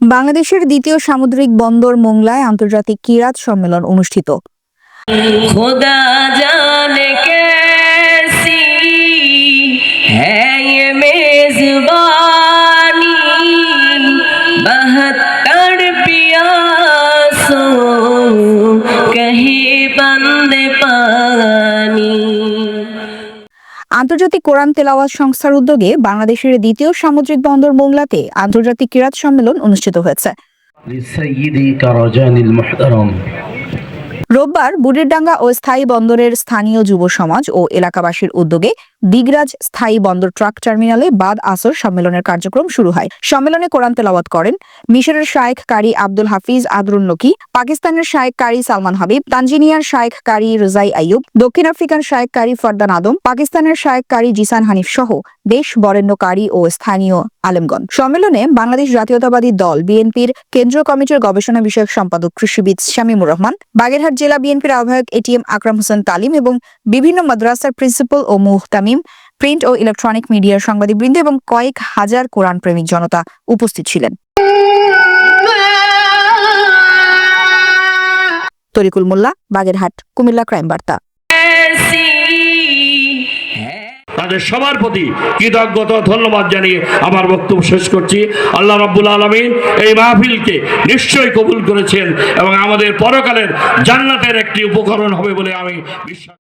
বাংলাদেশের দ্বিতীয় সামুদ্রিক বন্দর মোংলায় আন্তর্জাতিক কিরাত সম্মেলন অনুষ্ঠিত। खुदा আন্তর্জাতিক কোরআন তেলাওয়াত সংস্থার উদ্যোগে বাংলাদেশের দ্বিতীয় সামুদ্রিক বন্দর মোংলাতে আন্তর্জাতিক কিরাত সম্মেলন অনুষ্ঠিত হয়েছে। রোববার বুড়িরডাঙ্গা ও স্থায়ী বন্দরের স্থানীয় যুব সমাজ ও এলাকাবাসীর উদ্যোগে দিগরাজ স্থায়ী বন্দর ট্রাক টার্মিনালে বাদ আসর সম্মেলনের কার্যক্রম শুরু হয়। সম্মেলনে কোরআন তেলাওয়াত করেন মিশরের শায়েখ কারি আব্দুল হাফিজ আদরুল নকি, পাকিস্তানের শায়েখ কারি সালমান হাবিব, তানজিনিয়ার শায়েখ কারি রোজাই আইয়ুব, দক্ষিণ আফ্রিকার শায়েখ কারি ফরদান আদম, পাকিস্তানের শায়েখ কারি জিসান হানিফ সহ দেশ বরেণ্য কারি ও স্থানীয় আলেমগণ। সম্মেলনে বাংলাদেশ জাতীয়তাবাদী দল, বিএনপির কেন্দ্রীয় কমিটির গবেষণা বিষয়ক সম্পাদক কৃষিবিদ শামীমুর রহমান, বাগেরহাট জেলা বিএনপির আহ্বায়ক এটিএম আকরাম হোসেন তালিম এবং বিভিন্ন মাদ্রাসার প্রিন্সিপাল ও তামিম প্রিন্ট ও ইলেকট্রনিক মিডিয়ার সাংবাদিকবৃন্দ এবং কয়েক হাজার কোরআন প্রেমিক জনতা উপস্থিত ছিলেন। তরিকুল মোল্লা, বাগেরহাট, কুমিল্লা ক্রাইম বার্তা। তাদের সবার প্রতি কৃতজ্ঞতা, ধন্যবাদ জানিয়ে আমার বক্তব্য শেষ করছি। আল্লাহ রব্বুল আলমিন এই মাহফিলকে নিশ্চয়ই কবুল করেছেন এবং আমাদের পরকালের জান্নাতের একটি উপকরণ হবে বলে আমি বিশ্বাস